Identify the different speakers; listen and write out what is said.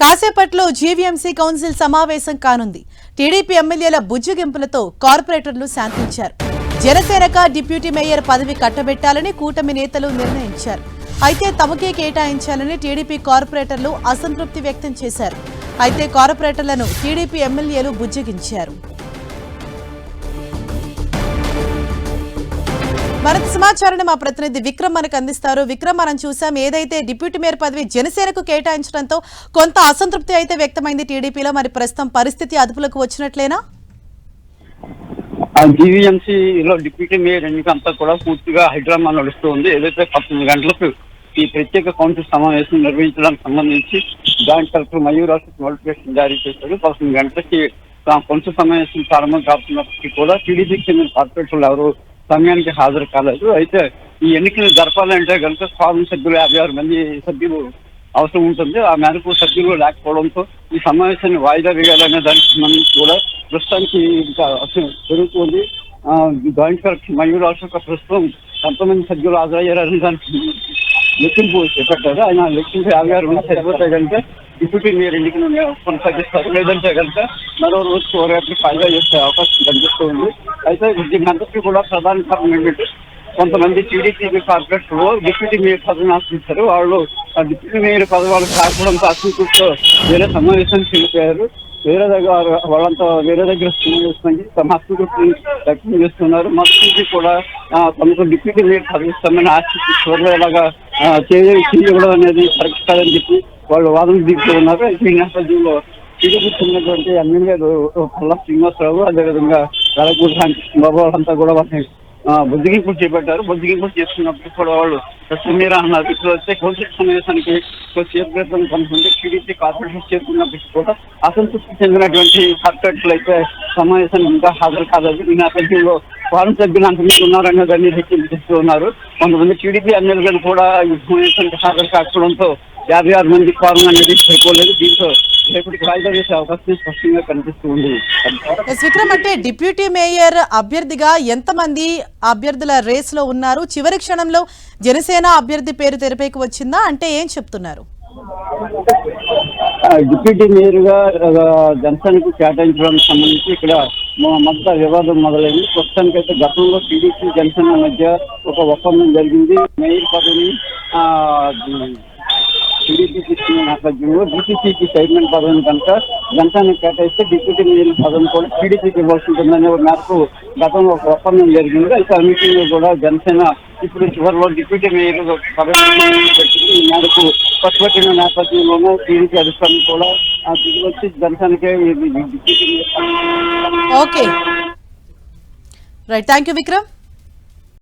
Speaker 1: కాసేపట్లో GVMC council సమావేశం కానుంది. టీడీపీ ఎమ్మెల్యేల బుజ్జగింపులతో కార్పొరేటర్లు శాంతించారు. జనసేనక డిప్యూటీ మేయర్ పదవి కట్టబెట్టాలని కూటమి నేతలు నిర్ణయించారు. అయితే తమకే కేటాయించాలని టీడీపీ కార్పొరేటర్లు అసంతృప్తి వ్యక్తం చేశారు. అయితే కార్పొరేటర్లను టీడీపీ ఎమ్మెల్యేలు బుజ్జగించారు. మరింత సమాచారాన్ని మా ప్రతినిధి విక్రమ్ మనకు అందిస్తారు. విక్రమ్ మనం చూసాం ఏదైతే డిప్యూటీ మేయర్ పదవి జనసేనకు కేటాయించడంతో కొంత అసంతృప్తి అయితే వ్యక్తమైంది టీడీపీలో. మరి ప్రస్తుతం పరిస్థితి అదుపులోకి వచ్చినట్లేనా?
Speaker 2: జీవీఎంసీలో డిప్యూటీ మేయర్ ఎన్నిక అంతా కూడా పూర్తిగా హైదరాబాద్ నడుస్తూ ఉంది. ఏదైతే పద్దెనిమిది గంటలకు ఈ ప్రత్యేక కౌన్సిల్ సమావేశం నిర్వహించడానికి సంబంధించి జాయింట్ కలెక్టర్ మయూర్ నోటిఫికేషన్ జారీ చేశారు. పద్దెనిమిది గంటలకి కౌన్సిల్ సమావేశం ప్రారంభం కాస్తున్నప్పటికీ కూడా టీడీపీకి చెందిన కార్పొరేటర్లు ఎవరు సమయానికి హాజరు కాలేదు. అయితే ఈ ఎన్నికలు జరపాలంటే కనుక ఫారం సభ్యులు యాభై ఆరు మంది సభ్యులు అవసరం ఉంటుంది. ఆ మేరకు సభ్యులు లేకపోవడంతో ఈ సమావేశాన్ని వాయిదా వేయాలనే దానికి సంబంధించి కూడా ప్రస్తుతానికి ఇంకా అసలు జరుగుతుంది. ఆ, జాయింట్ కలెక్టర్ మయూర్ అశోక్ ప్రస్తుతం ఎంతమంది సభ్యులు హాజరయ్యారని దానికి లెక్కింపు చేపట్టారు ఆయన లెక్కింపు యాభై ఆరు రోజులు సరిపోతాయి కనుక డిప్యూటీ మీరు ఎన్నికను కొనసాగిస్తారు. లేదంటే కనుక మరో రోజు చివరి ఫైదా చేసే అవకాశం కనిపిస్తూ ఉంది అయితే దీనంతటికీ కూడా ప్రధాన కారణం ఏంటంటే కొంతమంది టీడీపీ కార్పొరేటర్లు డిప్యూటీ మేయర్ పదవిని ఆశ్రయించారు వాళ్ళు డిప్యూటీ మేయర్ పదవి వాళ్ళు రాకపోవడంతో ఆశించుకుంటూ వేరే సమావేశానికి వెళ్ళిపోయారు వేరే దగ్గర వాళ్ళంతా వేరే దగ్గర సమావేశం తమ అసంతృప్తిని వ్యక్తం చేస్తున్నారు. స్కూల్కి కూడా తమకు డిప్యూటీ మేయర్ పదవి ఆశించి చూడలేలాగా చేయకూడదు అనేది కరెక్ట్ కాదని చెప్పి వాళ్ళు వాదన దిగుతూ ఉన్నారు. ఈ నేపథ్యంలో టీడీపీ చెందినటువంటి ఎమ్మెల్యేలు పల్లా శ్రీనివాసరావు అదేవిధంగా వెలగూడి రామకృష్ణ బాబు వాళ్ళంతా కూడా వాళ్ళని బుద్ధిగింపులు చేపట్టారు. బుద్ధిగింపులు చేస్తున్నప్పుడు కూడా వాళ్ళు మీరా అన్నారు. ఇప్పుడు వస్తే కౌన్సిల్ సమావేశానికి కొద్దిసేపు క్రితం కొంతమంది టీడీపీ కార్పొరేషన్ చేరుకున్నప్పటికీ కూడా అసంతృప్తి చెందినటువంటి కార్పొరేటర్లు అయితే సమావేశానికి ఇంకా హాజరు కాలేదు. ఈ నేపథ్యంలో వారం సభ్యులు అంతమంది ఉన్నారన్న దాన్ని హెచ్చరిస్తూ ఉన్నారు కొంతమంది టీడీపీ ఎమ్మెల్యేలు కూడా ఈ సమావేశానికి హాజరు కాకపోవడంతో యాభై ఆరు మంది ఫారం అనేది సరిపోలేదు. దీంతో అవకాశం స్పష్టంగా
Speaker 1: విక్రమ్ అంటే డిప్యూటీ మేయర్ అభ్యర్థిగా ఎంతమంది అభ్యర్థుల రేస్లో ఉన్నారు? చివరి క్షణంలో జనసేన అభ్యర్థి పేరు తెరపైకి వచ్చిందా? అంటే ఏం చెప్తున్నారు?
Speaker 2: డిప్యూటీ మేయర్గా జనసేనకు కేటాయించడానికి సంబంధించి ఇక్కడ మొ- మొదట వివాదం మొదలైంది. ప్రస్తుతానికి అయితే గతంలో టీడీపీ జనసేన మధ్య ఒక ఒప్పందం జరిగింది. మేయర్ పదవిని ఆ, టీడీపీకి ఇచ్చిన నేపథ్యంలో బీసీసీకి చైర్మన్ పదవిని కనుక జనసేన కేటాయిస్తే డిప్యూటీ మేయర్ పదవిని కూడా టీడీపీకి ఇవ్వాల్సి ఉంటుందనే మేరకు గతంలో ఒక ఒప్పందం జరిగింది. అయితే ఆ లో కూడా జనసేన ఇప్పుడు చివరిలో డిప్యూటీ మేయర్ పదవి మేరకు పట్టుబట్టిన నేపథ్యంలోనూ టీడీపీ అధిష్టానం కూడా వచ్చి దర్శనకే deputy
Speaker 1: okay right thank you Vikram